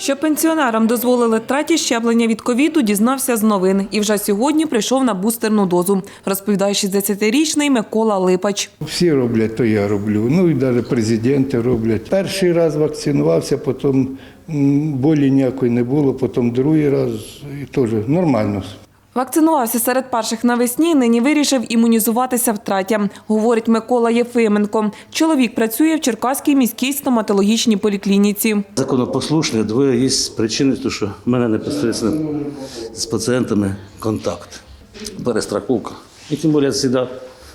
Що пенсіонерам дозволили третє щеплення від ковіду, дізнався з новин і вже сьогодні прийшов на бустерну дозу, розповідає 60-річний Микола Липач. Всі роблять, то я роблю. Ну і навіть президенти роблять. Перший раз вакцинувався, потім болі ніякої не було, потім другий раз і теж нормально. Вакцинувався серед перших навесні, нині вирішив імунізуватися втретє, говорить Микола Єфименко. Чоловік працює в Черкаській міській стоматологічній поліклініці. Законопослушний, двоє є причини, тому що в мене непосередньо з пацієнтами контакт, перестраховка. І тим більше завжди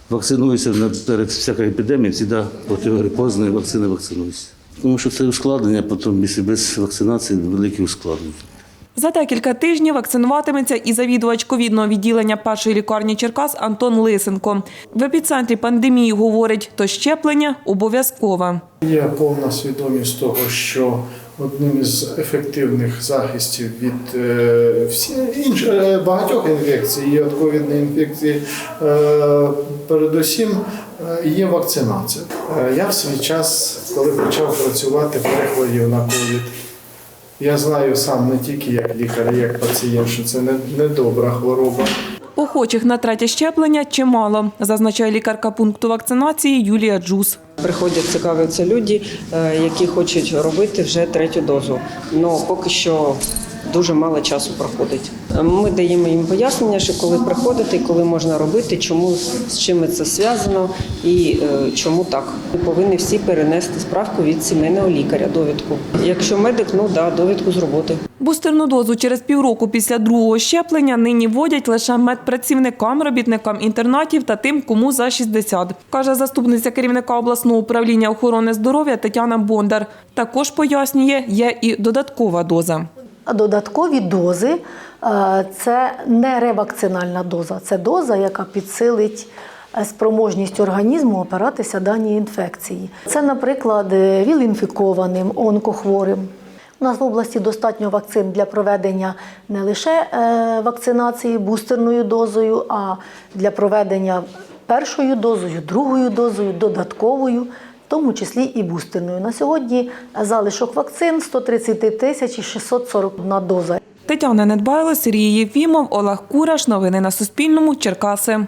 вакцинуюся перед всякою епідемією, завжди протигрипозної вакцини вакцинуюся. Тому що це ускладнення, потім якщо без вакцинації великі ускладнення. За декілька тижнів вакцинуватиметься і завідувач ковідного відділення першої лікарні Черкас Антон Лисенко. В епіцентрі пандемії говорить, то щеплення обов'язкове. Є повна свідомість того, що одним із ефективних захистів від е, всі, інш, е, багатьох інфекцій, і від ковідної інфекції, е, передусім є вакцинація. Я в свій час, коли почав працювати, перехворів на ковід. Я знаю сам не тільки як лікар, а як пацієнт, що це не, добра хвороба. Охочих на третє щеплення чимало, зазначає лікарка пункту вакцинації Юлія Джус. Приходять, цікавляться люди, е, які хочуть робити вже третю дозу. Ну поки що дуже мало часу проходить. Ми даємо їм пояснення, що коли приходити, коли можна робити, чому з чим це зв'язано і е, чому так. Ми повинні всі перенести справку від сімейного лікаря, довідку. Якщо медик, ну да, довідку з роботи. Бустерну дозу через півроку після другого щеплення нині вводять лише медпрацівникам, робітникам інтернатів та тим, кому за 60, каже заступниця керівника обласного управління охорони здоров'я Тетяна Бондар. Також пояснює, є і додаткова доза. Додаткові дози е, це не ревакцинальна доза, це доза, яка підсилить е, спроможність організму опиратися даній інфекції. Це, наприклад, е, віл-інфікованим, онкохворим. У нас в області достатньо вакцин для проведення не лише вакцинації бустерною дозою, а для проведення першою дозою, другою дозою, додатковою, тому числі і бустерною. На сьогодні залишок вакцин 130 тисяч 641 доза. Тетяна Недбайло, Сергій Єфімов, Олег Кураш. Новини на Суспільному. Черкаси.